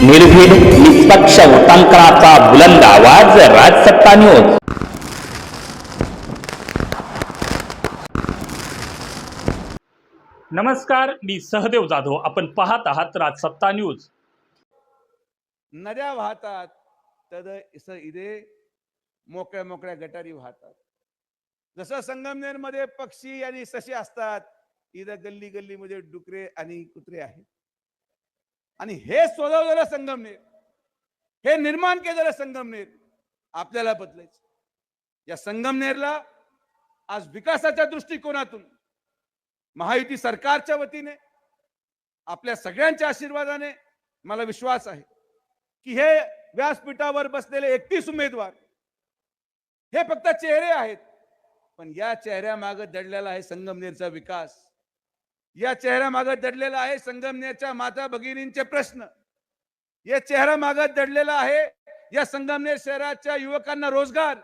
निर्भीड निष्पक्ष उटांकनाचा बुलंद आवाज राजसत्ता न्यूज नमस्कार मी सहदेव जाधव. आपण पाहत आहात राजसत्ता न्यूज. नद्या वाहतात तर इस इथे मोकळ्या मोकळ्या गटारी वाहतात. जसं संगमनेरमध्ये पक्षी आणि ससे असतात इथं गल्ली गल्लीमध्ये डुकरे आणि कुत्रे आहेत. आणि हे सोडवलेलं संगमनेर हे निर्माण केलेलं संगमनेर आपल्याला बदलायचं. या संगमनेरला आज विकासाच्या दृष्टिकोनातून महायुती सरकारच्या वतीने आपल्या सगळ्यांच्या आशीर्वादाने मला विश्वास आहे की हे व्यासपीठावर बसलेले एकतीस उमेदवार हे फक्त चेहरे आहेत पण या चेहऱ्यामागे दडलेला आहे संगमनेरचा विकास. या चेहऱ्यामागे दडलेला आहे संगमनेरच्या माता भगिनींचे प्रश्न. या चेहरा मागे दडलेला आहे या संगमनेर शहराच्या युवकांना रोजगार.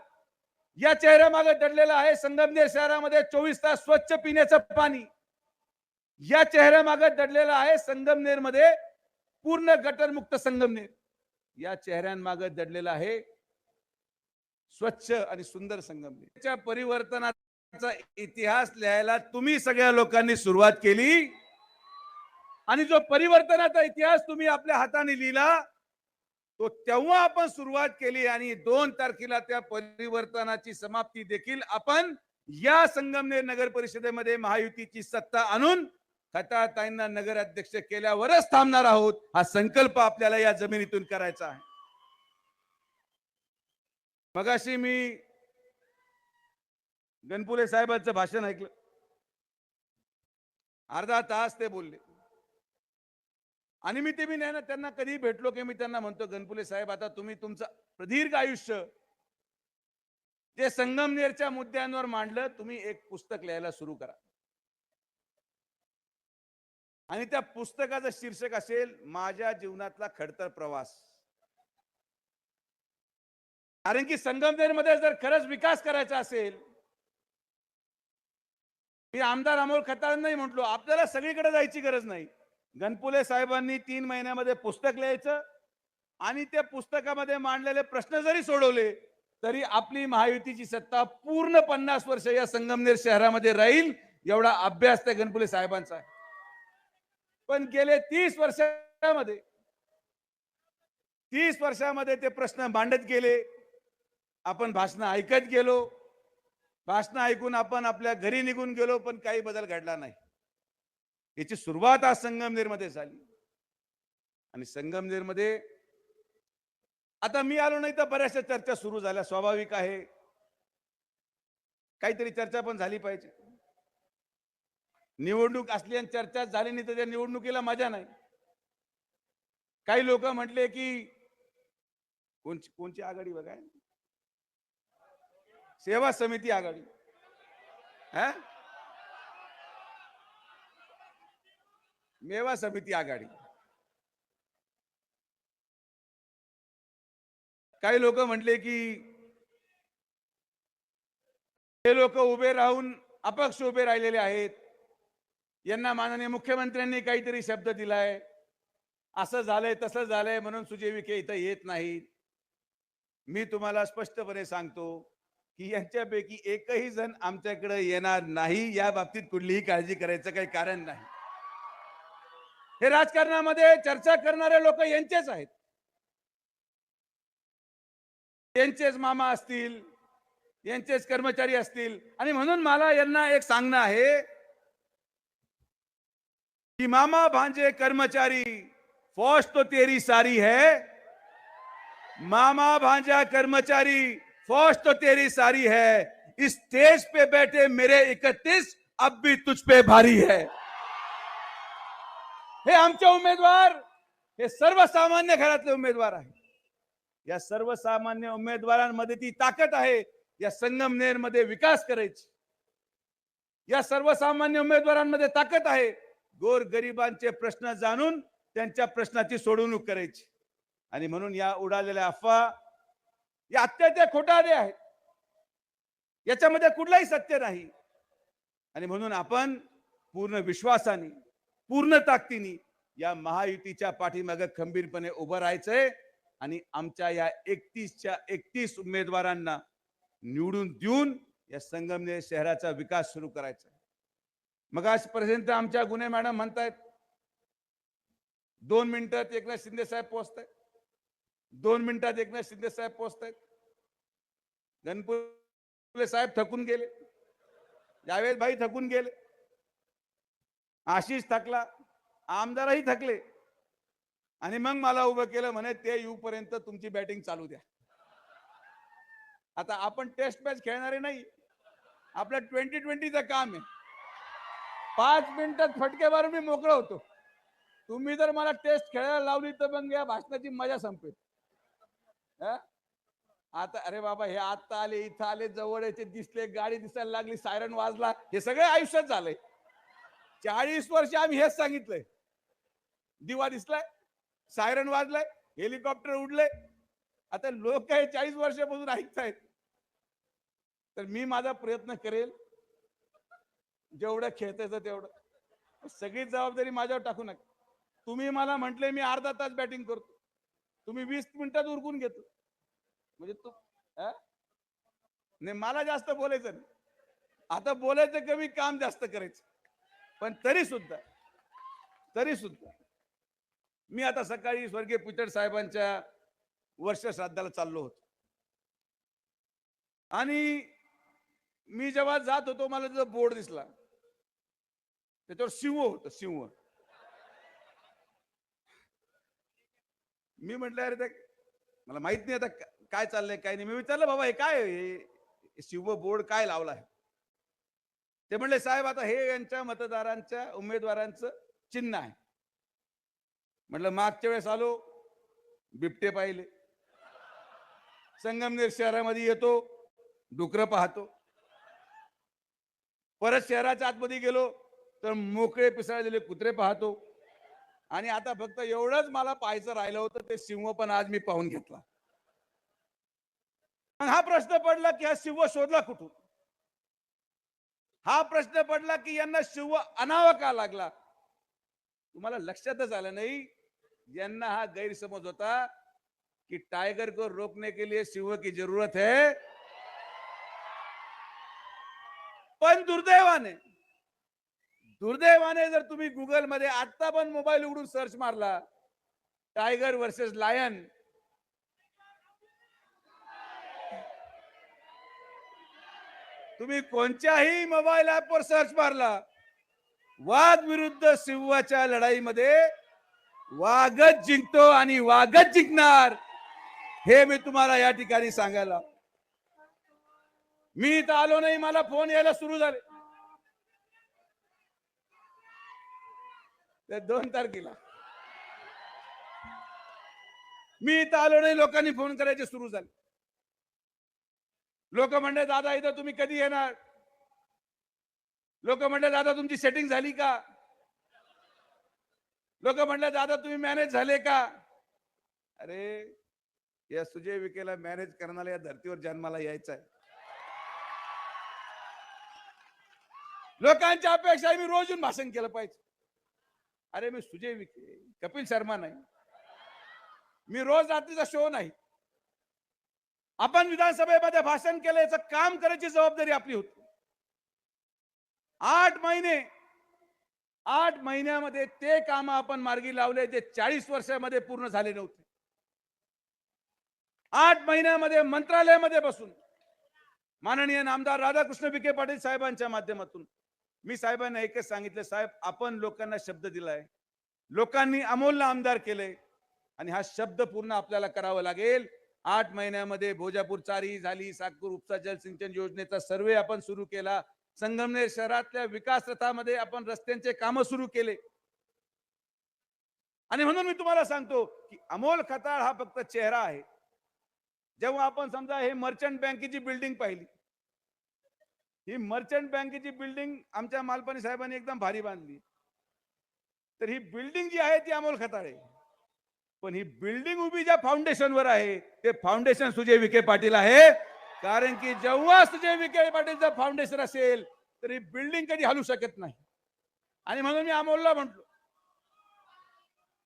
या चेहऱ्यामागे दडलेला आहे संगमनेर शहरामध्ये चोवीस तास स्वच्छ पिण्याचं पाणी. या चेहऱ्यामागे दडलेला आहे संगमनेरमध्ये पूर्ण गटरमुक्त संगमनेर. या चेहऱ्यांमागे दडलेला आहे स्वच्छ आणि सुंदर संगमनेरच्या परिवर्तनात इतिहास लिहायला तुम्ही सगळ्या लोकांनी सुरुवात केली. आणि जो परिवर्तनाचा इतिहास तुम्ही आपल्या हाताने लिहिला तो तेव्हा आपण सुरुवात केली आणि दोन तारखेला त्या परिवर्तनाची समाप्ती देखील आपण या संगमनेर नगर परिषदेमध्ये महायुतीची सत्ता आणून खताताईंना नगर अध्यक्ष केल्यावरच थांबणार आहोत. हा संकल्प आपल्याला या जमिनीतून करायचा आहे. मगाशी मी गणपुले साहेबांचं भाषण ऐकलं. अर्धा तास ते बोलले. आणि मी ते मी नाही ना त्यांना कधी भेटलो की मी त्यांना म्हणतो गणपुले साहेब आता तुम्ही तुमचं प्रदीर्घ आयुष्य जे संगमनेरच्या मुद्द्यांवर मांडलं तुम्ही एक पुस्तक लिहायला सुरू करा. आणि त्या पुस्तकाचं शीर्षक असेल माझ्या जीवनातला खडतर प्रवास. कारण की संगमनेरमध्ये जर खरंच विकास करायचा असेल मी आमदार अमोल खताळांनाही म्हटलो आपल्याला सगळीकडे जायची गरज नाही. गणपुले साहेबांनी तीन महिन्यामध्ये पुस्तक लिहायचं आणि त्या पुस्तकामध्ये मांडलेले प्रश्न जरी सोडवले तरी आपली महायुतीची सत्ता पूर्ण पन्नास वर्ष या संगमनेर शहरामध्ये राहील एवढा अभ्यास त्या गणपुले साहेबांचा आहे. पण गेले तीस वर्षामध्ये तीस वर्षामध्ये ते प्रश्न मांडत गेले. आपण भाषण ऐकत गेलो. भाषणं ऐकून आपण आपल्या घरी निघून गेलो पण काही बदल घडला नाही. याची सुरुवात आज संगमनेरमध्ये झाली. आणि संगमनेरमध्ये आता मी आलो नाही तर बऱ्याचशा चर्चा सुरू झाल्या स्वाभाविक आहे. काहीतरी चर्चा पण झाली पाहिजे. निवडणूक असली आणि चर्चा झाली नाही तर त्या निवडणुकीला मजा नाही. काही लोक म्हटले की कोणची कोणची आघाडी बघा सेवा समिती आघाडी. हा? मेवा समिती आघाडी. काही लोक म्हटले की हे लोक उभे राहून अपक्ष उभे राहिलेले आहेत. यांना माननीय मुख्यमंत्र्यांनी काहीतरी शब्द दिलाय. असं झालंय तसं झालंय म्हणून सुजय विखे इथं येत नाहीत. मी तुम्हाला स्पष्टपणे सांगतो की यांच्यापैकी एकही जण आमच्याकडे येणार नाही या बाबतीत कुठलीही काळजी करायचं काही कारण नाही. हे राजकारणामध्ये चर्चा करणारे लोक यांचेच आहेत. यांचेच मामा असतील यांचेच कर्मचारी असतील. आणि म्हणून मला यांना एक सांगणं आहे कि मामा भांजे कर्मचारी फौज तो तेरी सारी है. मामा भांजा कर्मचारी फौज तो तेरी सारी है। इस स्टेज पे बैठे मेरे इकतीस अब भी तुझ पे भारी है। हे आमचे उमेदवार हे सर्वसामान्य घरातले उमेदवार आहे। या सर्वसामान्य उमेदवारांमध्ये ती ताकद आहे या संगमनेरमध्ये विकास करायची। या सर्वसामान्य उमेदवारांमध्ये ताकद आहे गोर गरिबांचे प्रश्न जाणून त्यांच्या प्रश्नाची सोडवणूक करायची। आणि म्हणून या उडालेल्या अफवा या अत्यंत खोटारे आहेत. याच्यामध्ये कुठलाही सत्य नाही. आणि म्हणून आपण पूर्ण विश्वासाने पूर्ण ताकदीने या महायुतीच्या पाठीमागे खंबीरपणे उभं राहायचंय आणि आमच्या या एकतीसच्या एकतीस उमेदवारांना निवडून देऊन या संगमनेर शहराचा विकास सुरू करायचा मग मग आजपर्यंत आमच्या गुन्हे मॅडम म्हणतायत. दोन मिनिटात एकनाथ शिंदे साहेब पोहोचतायत. दोन मिनिटात एकनाथ शिंदे साहेब पोहोचतायत. गणपुले साहेब थकून गेले. जावेद भाई थकून गेले. आशिष थकला. आमदारही थकले. आणि मग मला उभं केलं म्हणे ते येऊपर्यंत तुमची बॅटिंग चालू द्या. आता आपण टेस्ट मॅच खेळणारे नाही. आपलं ट्वेंटी ट्वेंटीचं काम आहे. पाच मिनिटात फटके मारून मी मोकळं होतो. तुम्ही जर मला टेस्ट खेळायला लावली तर मग या भाषणाची मजा संपेल. आता अरे बाबा हे आता आले इथं आले जवळ येते दिसले गाडी दिसायला लागली सायरन वाजला हे सगळं आयुष्यात झालंय. चाळीस वर्ष आम्ही हेच सांगितलंय. दिवा दिसलाय सायरन वाजलाय हेलिकॉप्टर उडले आता लोक हे चाळीस वर्षापासून ऐकतायत. तर मी माझा प्रयत्न करेल जेवढं खेळतायचं तेवढं. सगळी जबाबदारी माझ्यावर टाकू नका. तुम्ही मला म्हटले मी अर्धा तास बॅटिंग करतो. तुम्ही वीस मिनिटात उरकून घेतो. म्हणजे तू नाही मला जास्त बोलायचं नाही. आता बोलायचं कमी काम जास्त करायचं. पण तरी सुद्धा तरी सुद्धा मी आता सकाळी स्वर्गीय पिचड साहेबांच्या वर्ष श्राद्धाला चाललो होतो. आणि मी जेव्हा जात होतो मला त्याचा बोर्ड दिसला. त्याच्यावर सिंह होत सिंह. मी म्हटलं अरे ते मला माहीत नाही आता काय चाललंय काय नाही. मी विचारलं बाबा हे काय हे शिव बोर्ड काय लावला आहे? ते म्हणले साहेब आता हे यांच्या मतदारांच्या उमेदवारांचं चिन्ह आहे. म्हटलं मागच्या वेळेस आलो बिबटे पाहिले. संगमनेर शहरामध्ये येतो डुकरं पाहतो. परत शहराच्या आतमध्ये गेलो तर मोकळे पिसाळलेले कुत्रे पाहतो. आणि आता फक्त एवढंच मला पाहायचं राहिलं होतं ते सिंह पण आज मी पाहून घेतला. हा प्रश्न पडला की हा शिव शोधला कुठून? हा प्रश्न पडला की यांना शिव अनावा का लागला? तुम्हाला लक्षातच आलं नाही? यांना हा गैरसमज होता कि टाइगर को रोकने के लिए शिव की जरूरत है. पण दुर्दैवाने दुर्दैवाने जर तुम्ही गुगलमध्ये आता पण मोबाईल उघडून सर्च मारला टायगर वर्सेस लायन. तुम्ही कोणत्याही मोबाईल ऍपवर सर्च मारला वाद विरुद्ध सिंहाच्या लढाईमध्ये वाघच जिंकतो आणि वाघच जिंकणार हे मी तुम्हाला या ठिकाणी सांगायला. मी इथं आलो नाही मला फोन यायला सुरू झाले. त्या दोन तारखेला. मी इथं आलो नाही लोकांनी फोन करायचे सुरू झाले. लोक म्हणले दादा इथं तुम्ही कधी येणार? लोक म्हणले दादा तुमची सेटिंग झाली का? लोक म्हणले दादा तुम्ही मॅनेज झाले का? अरे या सुजय विकेला मॅनेज करणाऱ्या या धर्तीवर जन्माला यायचं आहे. लोकांच्या अपेक्षा मी रोज येऊन भाषण केलं पाहिजे. अरे मी सुजय विखे कपिल शर्मा नाही. मी रोज रात्रीचा शो नाही. आपण विधानसभेमध्ये भाषण केलं याचं काम करायची जबाबदारी आपली होती. आठ महिने आठ महिन्यामध्ये ते काम आपण मार्गी लावले जे चाळीस वर्षामध्ये पूर्ण झाले नव्हते. आठ महिन्यामध्ये मंत्रालयामध्ये बसून माननीय नामदार राधाकृष्ण विखे पाटील साहेबांच्या माध्यमातून मी साहेबांना एकच सांगितलं साहेब आपण लोकांना शब्द दिलाय. लोकांनी अमोलला आमदार केले आणि हा शब्द पूर्ण आपल्याला करावा लागेल. आठ महिन्यामध्ये भोजापूर चारी झाली सातपूर उपसा जलसिंचन योजनेचा सर्वे आपण सुरू केला. संगमनेर शहरातल्या विकास रथामध्ये आपण रस्त्यांचे काम सुरू केले. आणि म्हणून मी तुम्हाला सांगतो की अमोल खताळ हा फक्त चेहरा आहे. जेव्हा आपण समजा हे मर्चंट बँकेची बिल्डिंग पाहिली ही मर्चंट बँकेची बिल्डिंग आमच्या मालपाणी साहेबांनी एकदम भारी बांधली. तर ही बिल्डिंग जी आहे ती अमोल खताळ आहे पण ही बिल्डिंग उभी ज्या फाउंडेशनवर आहे ते फाउंडेशन सुजय विखे पाटील आहे. कारण की जेव्हा सुजय विखे पाटीलचं फाउंडेशन असेल तर ही बिल्डिंग कधी हलू शकत नाही. आणि म्हणून मी अमोलला म्हंटलो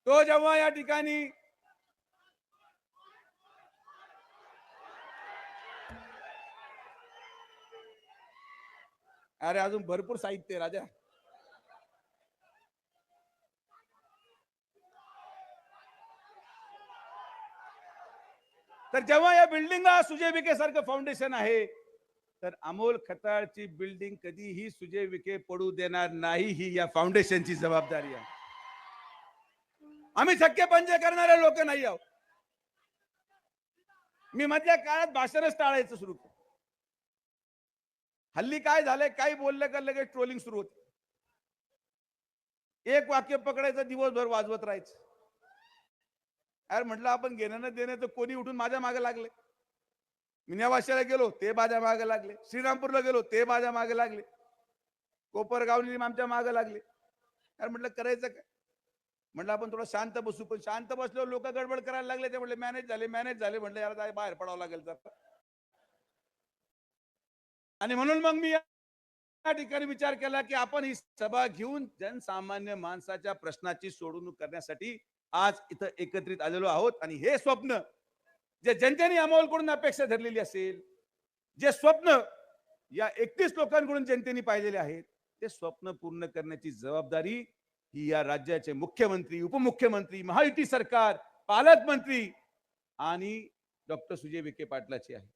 तो जेव्हा या ठिकाणी अरे अजून भरपूर साहित्य आहे राजा. तर जेव्हा या बिल्डिंगला सुजय विखे सारखं फाउंडेशन आहे तर अमोल खताळची बिल्डिंग कधीही सुजय विखे पडू देणार नाही ही या फाउंडेशनची जबाबदारी आहे. आम्ही छक्के पंजे करणारे लोक नाही आहोत. मी मधल्या काळात भाषणच टाळायचं सुरू केलं. हल्ली काय झालंय? काही बोललं का लगेच ट्रोलिंग सुरू होते. एक वाक्य पकडायचं दिवसभर वाजवत राहायचं. अरे म्हटलं आपण घेणं न तर कोणी उठून माझ्या मागे लागले? मी गेलो ते माझ्या मागे लागले. श्रीरामपूरला गेलो ते माझ्या मागे लागले. कोपरगावनी आमच्या मागे लागले. अरे म्हटलं करायचं काय? म्हटलं आपण थोडं शांत बसू. पण शांत बसल्यावर लोक गडबड करायला लागले ते म्हटले मॅनेज झाले मॅनेज झाले. म्हटलं यार जाय बाहेर पडावं लागेल तर आणि म्हणून मग मी या ठिकाणी विचार केला की आपण ही सभा घेऊन जनसामान्य माणसाच्या प्रश्नाची सोडवणूक करण्यासाठी आज इथं एकत्रित आलेलो आहोत. आणि हे स्वप्न जे जनतेने अमोलकडून अपेक्षा धरलेली असेल जे स्वप्न या एकतीस लोकांकडून जनतेने पाहिलेले आहेत ते स्वप्न पूर्ण करण्याची जबाबदारी ही या राज्याचे मुख्यमंत्री उपमुख्यमंत्री महायुती सरकार पालकमंत्री आणि डॉक्टर सुजय विखे पाटलाची आहे.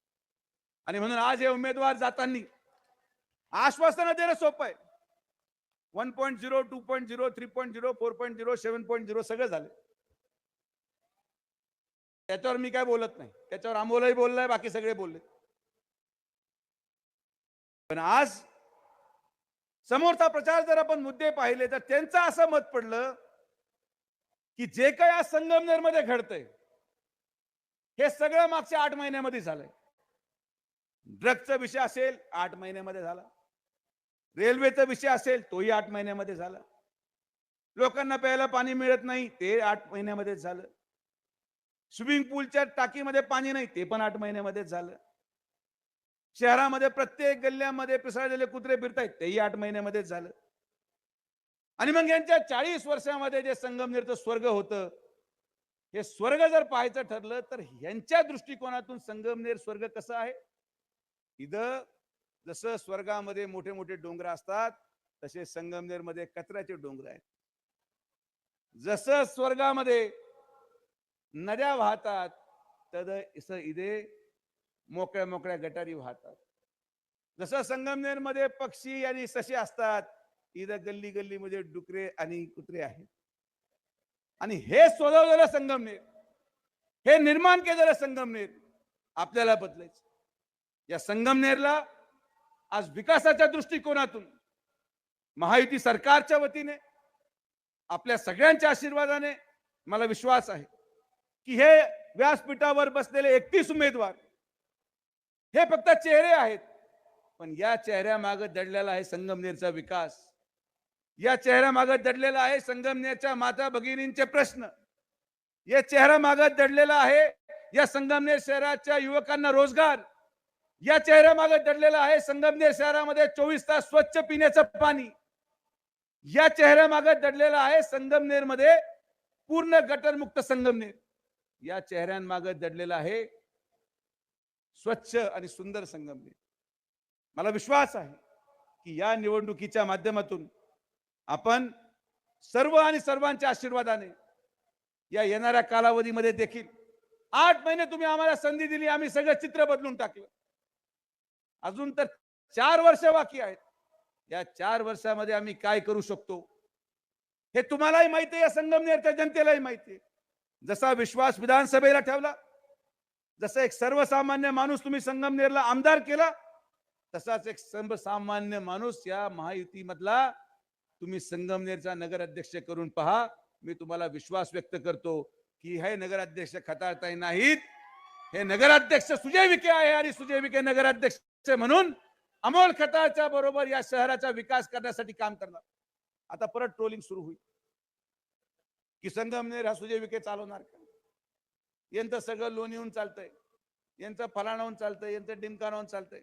आणि म्हणून आज हे उमेदवार जाताना आश्वासनं देणं सोपं आहे. One point zero two point zero three point zero four point zero seven point zero सगळं झालं. त्याच्यावर मी काय बोलत नाही. त्याच्यावर आंबोलाही बोललाय बाकी सगळे बोलले. पण आज समोरचा प्रचार जर आपण मुद्दे पाहिले तर त्यांचं असं मत पडलं की जे काही आज संगमनेरमध्ये घडतंय हे सगळं मागच्या आठ महिन्यामध्ये झालंय. ड्रगचा विषय असेल आठ महिन्यामध्ये झाला. रेल्वेचा विषय असेल तोही आठ महिन्यामध्ये झाला. लोकांना प्यायला पाणी मिळत नाही ते आठ महिन्यामध्येच झालं. स्विमिंग पूलच्या टाकीमध्ये पाणी नाही ते पण आठ महिन्यामध्येच झालं. शहरामध्ये प्रत्येक गल्ल्यामध्ये पिसाळलेले कुत्रे फिरतायत तेही आठ महिन्यामध्येच झालं. आणि मग यांच्या चाळीस वर्षामध्ये जे संगमनेरचं स्वर्ग होतं हे स्वर्ग जर पाहायचं ठरलं तर यांच्या दृष्टिकोनातून संगमनेर स्वर्ग कसं आहे? इथं जसं स्वर्गामध्ये मोठे मोठे डोंगर असतात तसे संगमनेरमध्ये कचऱ्याचे डोंगर आहेत. जसं स्वर्गामध्ये नद्या वाहतात तद इसं इथे मोकळ्या मोकळ्या गटारी वाहतात. जसं संगमनेरमध्ये पक्षी आणि ससे असतात इथं गल्ली गल्लीमध्ये डुकरे आणि कुत्रे आहेत. आणि हे स्वतःला संगमनेर हे निर्माण केलेलं संगमनेर आपल्याला बदलायचं. या संगमनेरला आज विकासाच्या दृष्टिकोनातून महायुती सरकारच्या वतीने आपल्या सगळ्यांच्या आशीर्वादाने मला विश्वास आहे की हे व्यासपीठावर बसलेले एकतीस उमेदवार हे फक्त चेहरे आहेत पण या चेहऱ्या मागे दडलेला आहे संगमनेरचा विकास. या चेहऱ्या मागे दडलेला आहे संगमनेरच्या माता भगिनींचे प्रश्न. या चेहरा मागे दडलेला आहे या संगमनेर शहराच्या युवकांना रोजगार. या चेहऱ्या मागे दडलेला आहे संगमनेर शहरामध्ये चोवीस तास स्वच्छ पिण्याचं पाणी. या चेहऱ्या मागे दडलेला आहे संगमनेरमध्ये पूर्ण गटरमुक्त संगमनेर. या चेहऱ्यांमागे दडलेला आहे स्वच्छ आणि सुंदर संगमनेर. मला विश्वास आहे की या निवडणुकीच्या माध्यमातून आपण सर्व आणि सर्वांच्या आशीर्वादाने या येणाऱ्या कालावधीमध्ये देखील आठ महिने तुम्ही आम्हाला संधी दिली आम्ही सगळं चित्र बदलून टाकलं. अजून तर चार वर्ष बाकी आहेत. या चार वर्षामध्ये आम्ही काय करू शकतो? हे तुम्हालाही माहिती आहे या संगमनेरच्या जनतेलाही माहिती आहे. जसा विश्वास विधानसभेला ठेवला जसं एक सर्वसामान्य माणूस तुम्ही संगमनेरला आमदार केला तसाच एक सर्वसामान्य माणूस या महायुतीमधला तुम्ही संगमनेरचा नगराध्यक्ष करून पहा. मी तुम्हाला विश्वास व्यक्त करतो की हे नगराध्यक्ष खताळताही नाहीत. हे नगराध्यक्ष सुजय विखे आहे आणि सुजय विखे नगराध्यक्ष म्हणून अमोल खताळच्या बरोबर या शहराचा विकास करण्यासाठी काम करणार. आता परत ट्रोलिंग सुरू होईल. की संगमनेर हा सुजय विखे चालवणार का? यांचं सगळं लोन येऊन चालतंय. यांचं फलाणाहून चालतंय. यांचं डिमकानाहून चालतंय.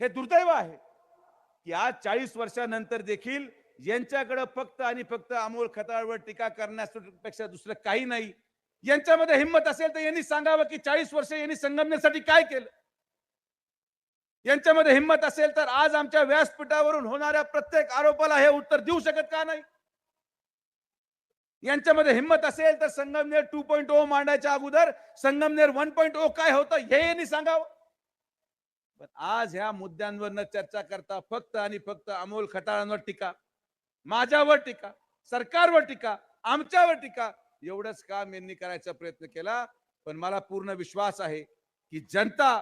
हे दुर्दैव आहे की आज चाळीस वर्षानंतर देखील यांच्याकडे फक्त आणि फक्त अमोल खताळवर टीका करण्यापेक्षा दुसरं काही नाही. यांच्यामध्ये हिंमत असेल तर यांनी सांगावं की चाळीस वर्ष यांनी संगमनेसाठी काय केलं? यांच्यामध्ये हिंमत असेल तर आज आमच्या व्यासपीठावरून होणाऱ्या प्रत्येक आरोपाला हे उत्तर देऊ शकत का नाही? यांच्यामध्ये हिंमत असेल तर संगमनेर टू पॉईंट ओ मांडायच्या अगोदर संगमनेर वन पॉईंट ओ काय होतं हे यांनी सांगावं. पण आज ह्या मुद्द्यांवर न चर्चा करता फक्त आणि फक्त अमोल खटाळांवर टीका माझ्यावर टीका सरकारवर टीका आमच्यावर टीका एवढंच काम यांनी करायचा प्रयत्न केला पण मला पूर्ण विश्वास आहे की जनता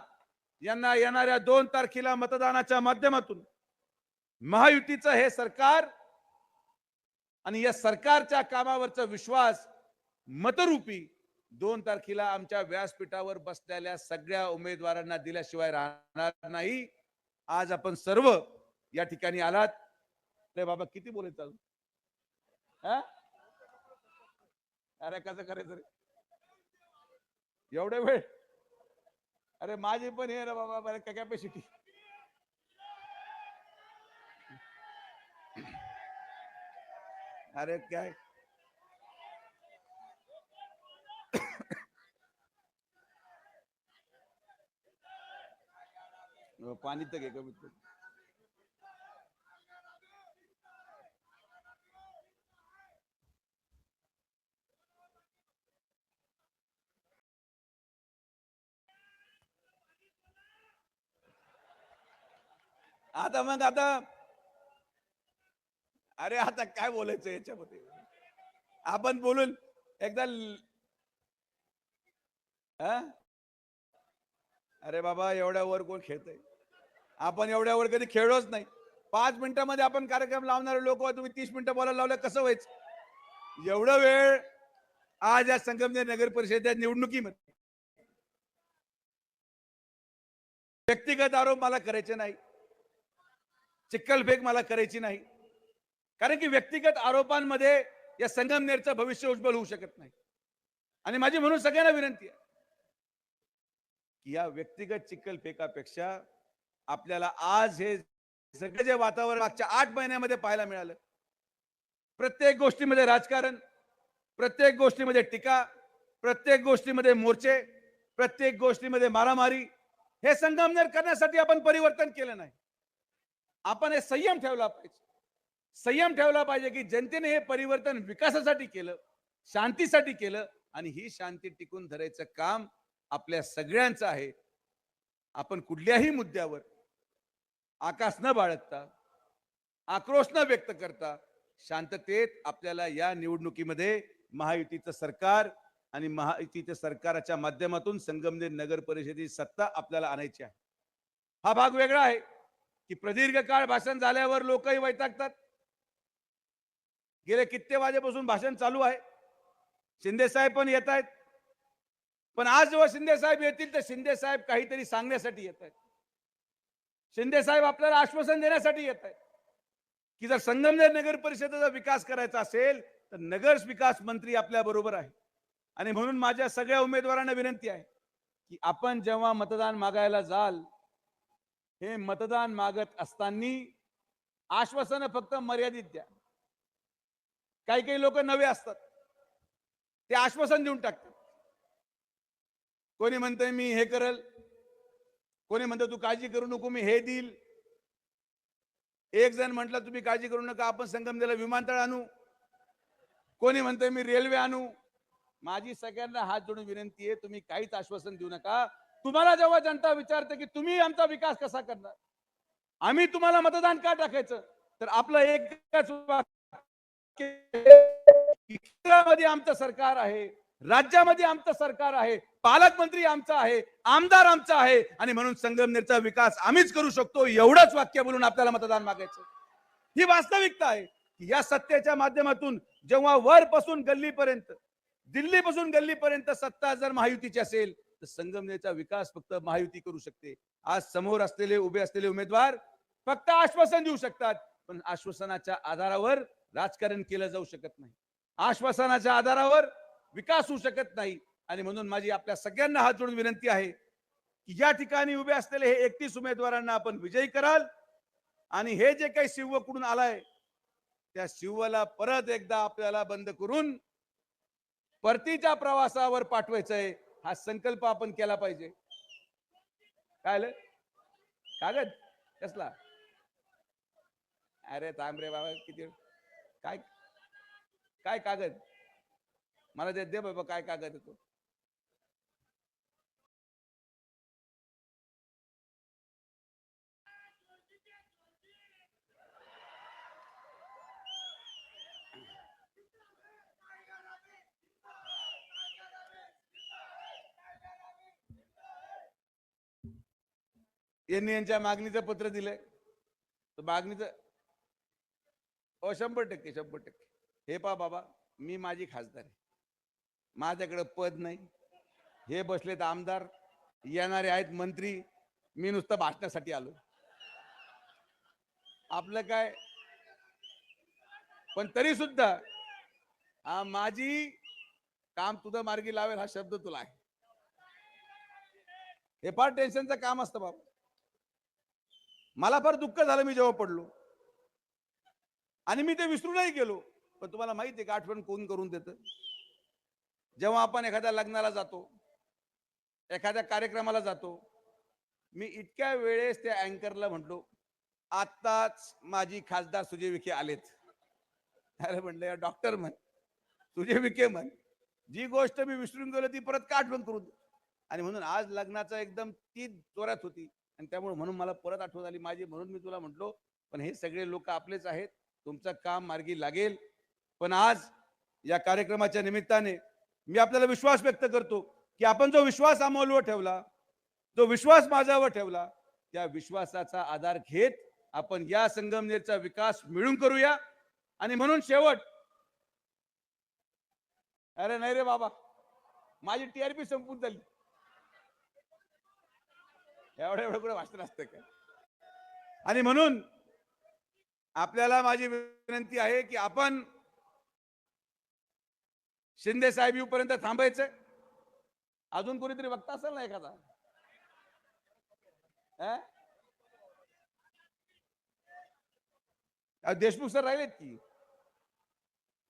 यांना येणाऱ्या दोन तारखेला मतदानाच्या माध्यमातून महायुतीचं हे सरकार आणि या सरकारच्या कामावरचा विश्वास मतरूपी दोन तारखेला आमच्या व्यासपीठावर बसलेल्या सगळ्या उमेदवारांना दिल्याशिवाय राहणार नाही आज आपण सर्व या ठिकाणी आलात रे बाबा किती बोलायचं अजून? हा? अरे कसं करायचं रे? एवढे वेळ? अरे माझी पण हे रे बाबा बरं कॅपॅसिटी अरे काय? पाणी तर घे कमीत कमी आता मग आता अरे आता काय बोलायचं याच्यामध्ये? आपण बोलून एकदा हा? अरे बाबा एवढ्या वर कोण खेळतय? आपण एवढ्या वर कधी खेळलोच नाही. पाच मिनिटांमध्ये आपण कार्यक्रम लावणारे लोक तुम्ही तीस मिनिटं बोलायला लावलं कसं व्हायचं? एवढं वेळ आज या संगमनेर नगर परिषदेच्या निवडणुकीमध्ये. व्यक्तिगत आरोप मला करायचे नाही. चिक्कलफेक मला करायची नाही. कारण की व्यक्तिगत आरोपांमध्ये या संगमनेरचं भविष्य उज्ज्वल होऊ शकत नाही. आणि माझी म्हणून सगळ्यांना विनंती आहे की या व्यक्तिगत चिक्कलफेकापेक्षा आपल्याला आज हे सगळे जे वातावरण मागच्या आठ महिन्यामध्ये पाहायला मिळालं. प्रत्येक गोष्टीमध्ये राजकारण प्रत्येक गोष्टीमध्ये टीका प्रत्येक गोष्टीमध्ये मोर्चे प्रत्येक गोष्टीमध्ये मारामारी हे संगमनेर करण्यासाठी आपण परिवर्तन केलं नाही. आपण हे संयम ठेवला पाहिजे. संयम ठेवला पाहिजे की जनतेने हे परिवर्तन विकासासाठी केलं शांतीसाठी केलं आणि ही शांती टिकून धरायचं काम आपल्या सगळ्यांचं आहे. आपण कुठल्याही मुद्द्यावर आकाश न बाळगता आक्रोश न व्यक्त करता शांततेत आपल्याला या निवडणुकीमध्ये महायुतीचं सरकार आणि महायुतीच्या सरकाराच्या माध्यमातून संगमनेर नगर परिषदेची सत्ता आपल्याला आणायची आहे. हा भाग वेगळा आहे. की प्रदीर्घ काळ भाषण झाल्यावर लोकही वैतागतात. गेले कित्येक वाजेपासून भाषण चालू आहे. शिंदे साहेब पण येत आहेत. पण आज जेव्हा शिंदे साहेब येतील तर शिंदे साहेब काहीतरी सांगण्यासाठी येत आहेत. शिंदे साहेब आपल्याला आश्वासन देण्यासाठी येत आहेत. की जर संगमनेर नगर परिषदेचा विकास करायचा असेल तर नगर विकास मंत्री आपल्या बरोबर आहे. आणि म्हणून माझ्या सगळ्या उमेदवारांना विनंती आहे की आपण जेव्हा मतदान मागायला जाल हे मतदान मागत असताना आश्वासन फक्त मर्यादित द्या. काही काही लोक नवे असतात. ते आश्वासन देऊन टाकतात. कोणी म्हणतंय मी हे करल कोणी म्हणतं तू काळजी करू नको मी हे देईल. एक जण म्हटलं तुम्ही काळजी करू नका आपण संगमनेरला विमानतळ आणू. कोणी म्हणतंय मी रेल्वे आणू. माझी सगळ्यांना हात जोडून विनंती आहे तुम्ही काहीच आश्वासन देऊ नका. तुम्हाला जेव्हा जनता विचारते की तुम्ही आमचा विकास कसा करणार? आम्ही तुम्हाला मतदान का टाकायचं? तर आपलं एकच वाक्य आमचं सरकार आहे राज्यामध्ये आमचं सरकार आहे पालकमंत्री आमचा आहे आमदार आमचा आहे आणि म्हणून संगमनेरचा विकास आम्हीच करू शकतो एवढंच वाक्य बोलून आपल्याला मतदान मागायचं. ही वास्तविकता आहे की या सत्तेच्या माध्यमातून जेव्हा वरपासून गल्लीपर्यंत दिल्लीपासून गल्लीपर्यंत सत्ता जर महायुतीची असेल तर संगमनेरचा विकास फक्त महायुती करू शकते. आज समोर असलेले उभे असलेले उमेदवार फक्त आश्वासन देऊ शकतात पण आश्वासनाच्या आधारावर राजकारण केलं जाऊ शकत नाही. आश्वासनाच्या आधारावर विकास होऊ शकत नाही. आणि म्हणून माझी आपल्या सगळ्यांना हात जोडून विनंती आहे की या ठिकाणी उभे असलेले हे एकतीस उमेदवारांना आपण विजयी कराल. आणि हे जे काही शिवकडून आलाय त्या शिवला परत एकदा आपल्याला बंद करून परतीच्या प्रवासावर पाठवायचंय. हा संकल्प आपण केला पाहिजे. काय आलं? कागद? कसला? अरे थांब रे बाबा किती काय? काय कागद? मला दे दे बाबा काय कागद येतो यांनी यांच्या मागणीचं पत्र दिलंय. तर मागणीचं अ शंभर टक्के शंभर टक्के. हे पा बाबा मी माझी खासदार आहे. माझ्याकडे पद नाही. हे बसलेत आमदार येणारे आहेत मंत्री. मी नुसतं भाषणासाठी आलो. आपलं काय? पण तरी सुद्धा हा माझी काम तुझं मार्गी लावेल हा शब्द तुला आहे. हे फार टेन्शनचं काम असतं बाबा. मला फार दुःख झालं मी जेव्हा पडलो. आणि मी ते विसरूनही गेलो. पण तुम्हाला माहिती आहे का आठवण कोण करून देतं? जेव्हा आपण एखाद्या लग्नाला जातो एखाद्या कार्यक्रमाला जातो मी इतक्या वेळेस त्या अँकरला म्हटलो आत्ताच माझी खासदार सुजय विखे आलेत. अरे म्हणलं डॉक्टर म्हण सुजय विखे म्हण जी गोष्ट मी विसरून गेलो ती परत का आठवण करून आणि म्हणून आज लग्नाचा एकदम ती जोरात होती. आणि त्यामुळे म्हणून मला परत आठवण आली. माझी म्हणून मी तुला म्हटलो पण हे सगळे लोक आपलेच आहेत. तुमचं काम मार्गी लागेल. पण आज या कार्यक्रमाच्या निमित्ताने मी आपल्याला विश्वास व्यक्त करतो की आपण जो विश्वास अमोलवर ठेवला जो विश्वास माझ्यावर ठेवला त्या विश्वासाचा आधार घेत आपण या संगमनेरचा विकास मिळून करूया. आणि म्हणून शेवट अरे नाही रे बाबा माझी टीआरपी संपून झाली एवढं एवढं कुठं भाषण असतं काय आणि म्हणून आपल्याला माझी विनंती आहे की आपण शिंदे साहेब येऊपर्यंत थांबायचं. अजून कोणीतरी बघता असेल ना एखादा? देशमुख सर राहिलेत की?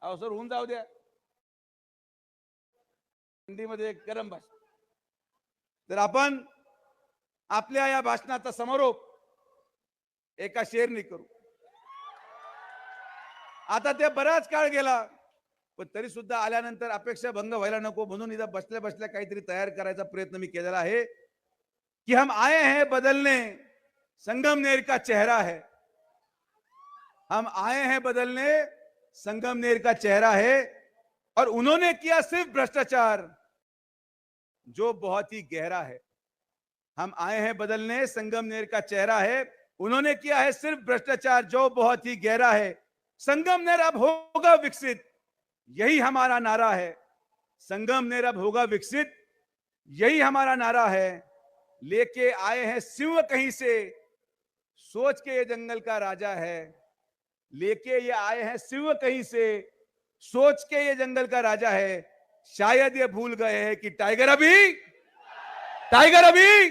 अहो सर होऊन जाऊ द्या. हिंदीमध्ये एक गरम भाषा तर आपण आपल्या या भाषणाचा समारोप एका शेरनी करू. आता ते बराच काळ गेला पण तरी सुद्धा आल्यानंतर अपेक्षा भंग व्हायला नको म्हणून इथं बसल्या बसल्या काहीतरी तयार करायचा प्रयत्न मी केलेला आहे कि हम आए हैं बदलने संगमनेर का चेहरा है. हम आए हैं बदलने संगमनेर का चेहरा है और उन्होंने किया सिर्फ भ्रष्टाचार जो बहुत ही गहरा है। हम आए हैं बदलने, संगम नेर का चेहरा है। उन्होंने किया है सिर्फ़ भ्रष्टाचार, जो बहुत ही गहरा है। संगम नेर अब होगा विकसित, यही हमारा नारा है। संगम नेर अब होगा विकसित, यही हमारा नारा है। लेके आए हैं सिंह कहीं से, सोच के ये जंगल का राजा है। लेके ये आए हैं सिंह कहीं से, सोच के ये जंगल का राजा है। शायद ये भूल गए हैं कि टाइगर अभी टाइगर अभी